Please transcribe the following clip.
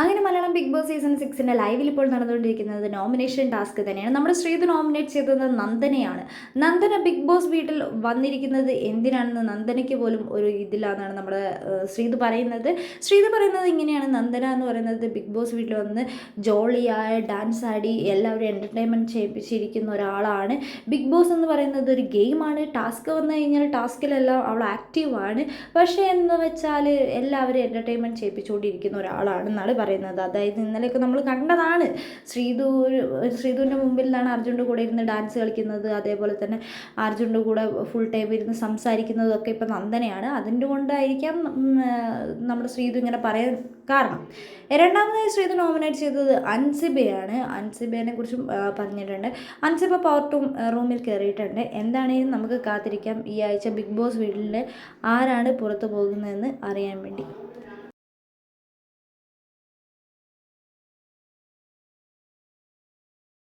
അങ്ങനെ Malayalam big Boss season സിക്സിന്റെ ലൈവിൽ ഇപ്പോൾ നടന്നുകൊണ്ടിരിക്കുന്നത് നോമിനേഷൻ ടാസ്ക് തന്നെയാണ്. നമ്മുടെ ശ്രീത് നോമിനേറ്റ് ചെയ്തത് നന്ദനയാണ്. നന്ദന ബിഗ് ബോസ് വീട്ടിൽ വന്നിരിക്കുന്നത് എന്തിനാണെന്ന് നന്ദനയ്ക്ക് പോലും ഒരു ഇതിലാണെന്നാണ് നമ്മുടെ ശ്രീത് പറയുന്നത്. ശ്രീത് പറയുന്നത് ഇങ്ങനെയാണ്. നന്ദന എന്ന് പറയുന്നത് ബിഗ് ബോസ് വീട്ടിൽ വന്ന് ജോളിയായ ഡാൻസ് ആടി എല്ലാവരും എന്റർടൈൻമെന്റ് ചെയ്യിപ്പിച്ചിരിക്കുന്ന ഒരാളാണ്. ബിഗ് ബോസ് എന്ന് പറയുന്നത് ഒരു ഗെയിമാണ്. ടാസ്ക് വന്നു കഴിഞ്ഞാൽ ടാസ്കിലെല്ലാം അവൾ ആക്റ്റീവാണ് പക്ഷേ എന്ന് വെച്ചാൽ എല്ലാവരും എന്റർടൈൻമെന്റ് ചെയ്യിപ്പിച്ചുകൊണ്ടിരിക്കുന്ന ഒരാളാണെന്നാണ് പറയുന്നത്. അതായത് ഇന്നലെയൊക്കെ നമ്മൾ കണ്ടതാണ്. ശ്രീധു ശ്രീധുവിന്റെ മുമ്പിൽ നിന്നാണ് അർജുന്റെ കൂടെ ഇരുന്ന് ഡാൻസ് കളിക്കുന്നത്. അതേപോലെ തന്നെ അർജുന്റെ കൂടെ ഫുൾ ടൈം ഇരുന്ന് സംസാരിക്കുന്നതും ഒക്കെ ഇപ്പം നന്ദനയാണ്. അതിന്റെ കൊണ്ടായിരിക്കാം നമ്മുടെ ശ്രീധു ഇങ്ങനെ പറയാൻ കാരണം. രണ്ടാമതായി ശ്രീധു നോമിനേറ്റ് ചെയ്തത് അൻസിബയാണ്. അൻസിബേനെ കുറിച്ചും പറഞ്ഞിട്ടുണ്ട്. അൻസിബ പവർ ടൂം റൂമിൽ കയറിയിട്ടുണ്ട് എന്താണെങ്കിലും നമുക്ക് കാത്തിരിക്കാം. ഈ ആഴ്ച ബിഗ് ബോസ് വീട്ടിൽ ആരാണ് പുറത്തു പോകുന്നതെന്ന് അറിയാൻ വേണ്ടി.